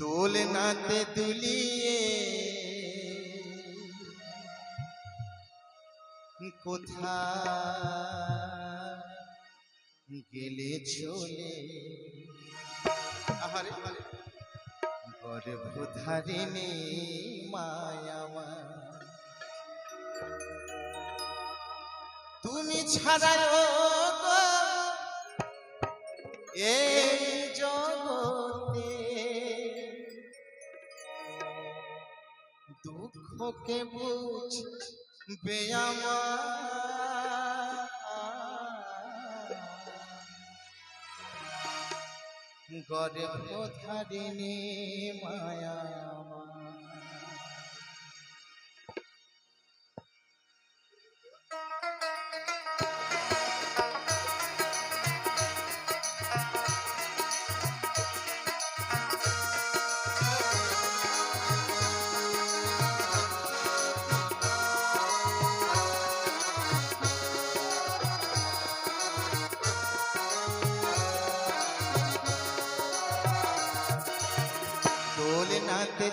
দোল নাতে দুলিয়ে। কোথায় গেলে চলে? আহারে গর্ভধারিণী মায়ামা তুমি ছাড়ায় গো দুঃখকে বুঝবে আমার। গর্ভধারিণী মায়া।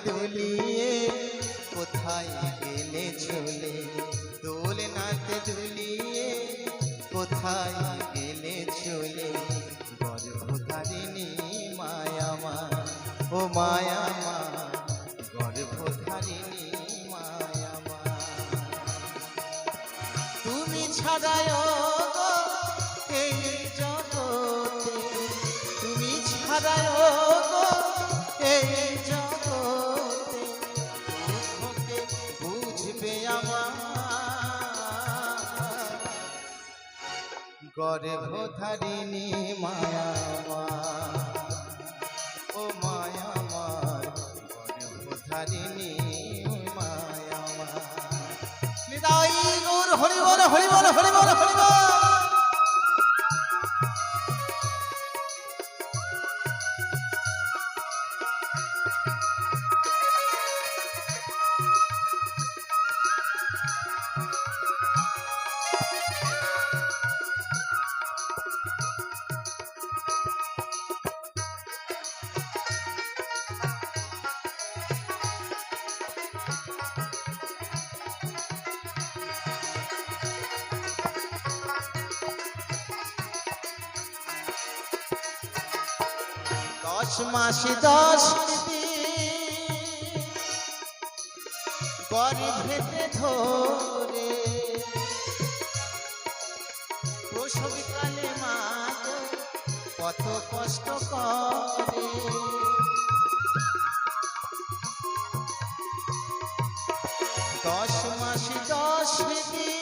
দুলিয়ে কোথায় গেলে দুলিয়ে কোথায় গেলে গর্ভধারিণী মায়ামা ও মায়ামা গর্ভধারিণী মায়ামা তুমি ছাড়ায় গর্ভধারিণী মায়া ও মায়া গর্ভধারিণী মায়া নিতাই গৌর হরি বল হরি মাসে দশ গর্ভেতে ধরে প্রসবকালে মা কত কষ্ট করে। দশ মাসে দশ দিন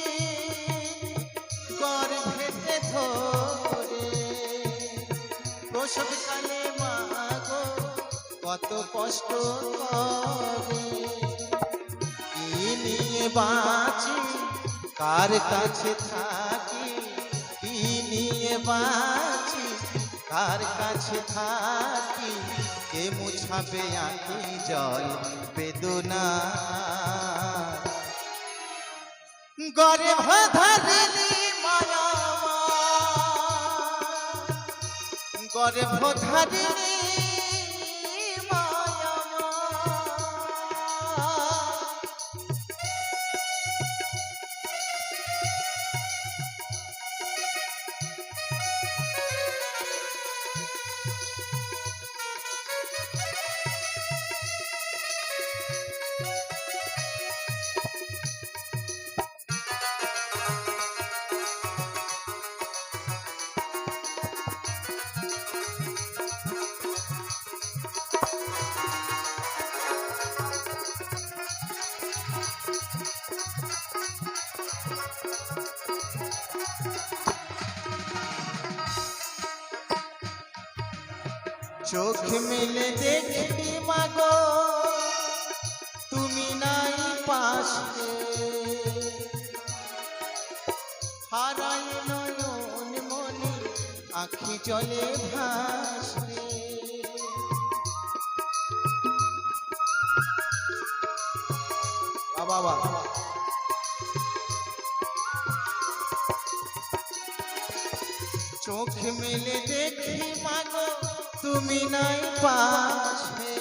কত কষ্ট কি নিয়ে বাঁচি? কার কাছে থাকি? কি নিয়ে বাঁচি? কার কাছে থাকি? কে মুছাবে আঁকি জল বেদনা? গর্ভধারিণী মায়া গর্ভধারিণী মায়া চোখ মেলে দেখি মাগো, তুমি নাই পাশে। হারাই নয়ন মনি, আখি জলে ভাসে। বাবা বাবা। চোখ মেলে দেখি মাগো তুমি নাই পাশে।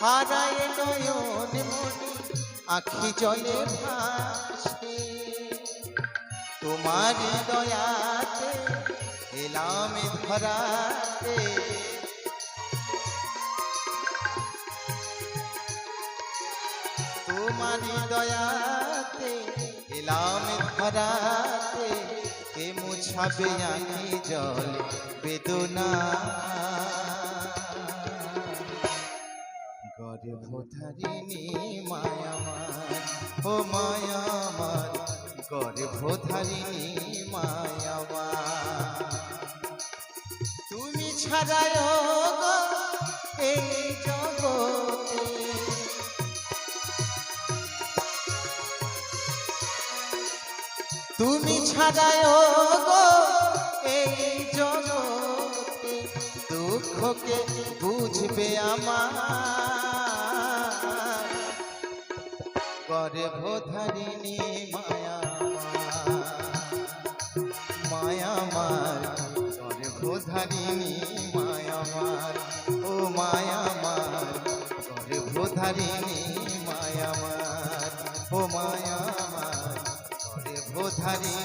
হারায় নয়ন মনি, আখি জলে ভাসে। তোমারি দয়াতে এলাম ধরাতে। তোমারি দয়াতে এলাম এ মুছাবে আনি জল বেদনা। গর্ভধারিণী মায়ামার ও মায়ামার গর্ভধারিণী মায়ামার। তুমি ছাড়ায় এই তুমি ছাড়ায় গো এই জগতে দুঃখকে বুঝবে আমার। গর্ভধারিণী মায়া মায়া মায়ামার গর্ভধারিণী মায়ামার ও মায়া মায়ামার গর্ভধারিণী মায়ামার ও মায়ামার গর্ভধারিণী